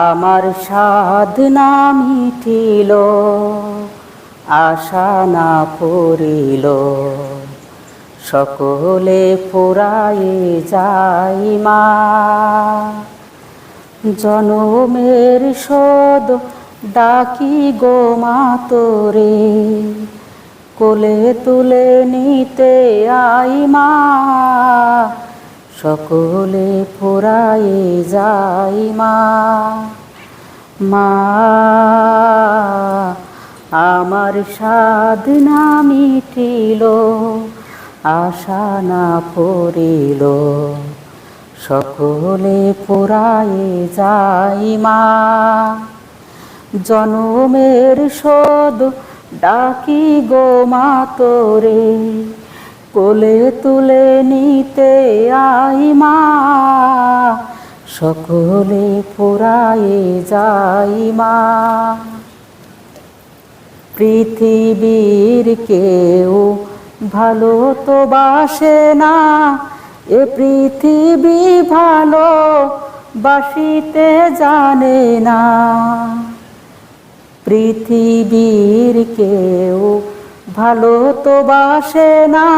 আমার সাধনা মিটিল, আশা না পড়িল। সকলে পুরায়ে যাই মা। জনমের শোধ ডাকি গো মা তোরে, কোলে তুলে নিতে আই মা। সকলে ফুরায়ে যাই মা। মা, আমার সাধনা মিটিল, আশা না পড়িল। সকলে ফুরায়ে যাই মা। জনমের শোধ ডাকি গো মা তোরে। কোলে তুলে নিতে আই মা। সকলে পুরায়ে যাই মা। পৃথিবীর কেউ ভালো তো বাসে না। এ পৃথিবী ভালো বাসিতে জানে না। পৃথিবীর কেউ ভালো তো বাসে না,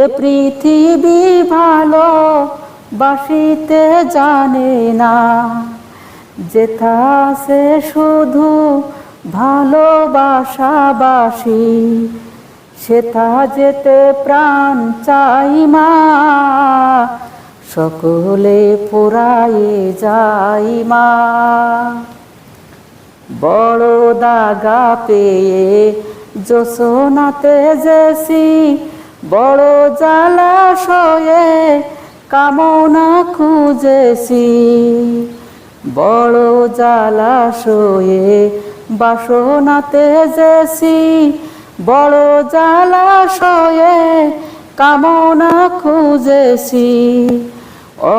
এ পৃথিবী ভালো বাসিতে জানে না। যেথা সে শুধু ভালোবাসাবাসি সেথা যেতে প্রাণ চাই মা। সকলে পুরায়ে যাই মা। বড় দাগা পেয়ে যশোনাতে যেসি বড় জালাশয়ে কামনা খুঁজেছি। বড় জালাশয়ে বাসনাতে যেসি বড় জালাশয়ে কামনা খুঁজেছি।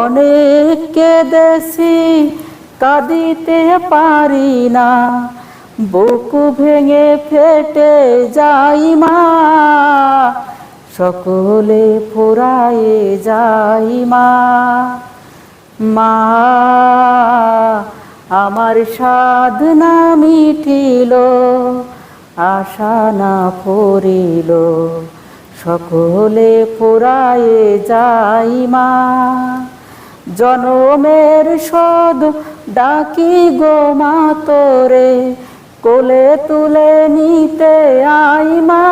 অনেক কেঁদেছি কাঁদিতে পারি না। বুকু ভেঙে ফেটে যাই মা, সকলে ফুরায়ে যাই মা। মা, আমার সাধনা মিটিল, আশা না পড়িল, সকলে ফুরায়ে যাই মা। জনমের সদ ডাকি গো মা তোরে কোলে তুলে নিতে আইমা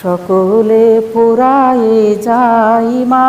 সকলে পুরাই যাই মা।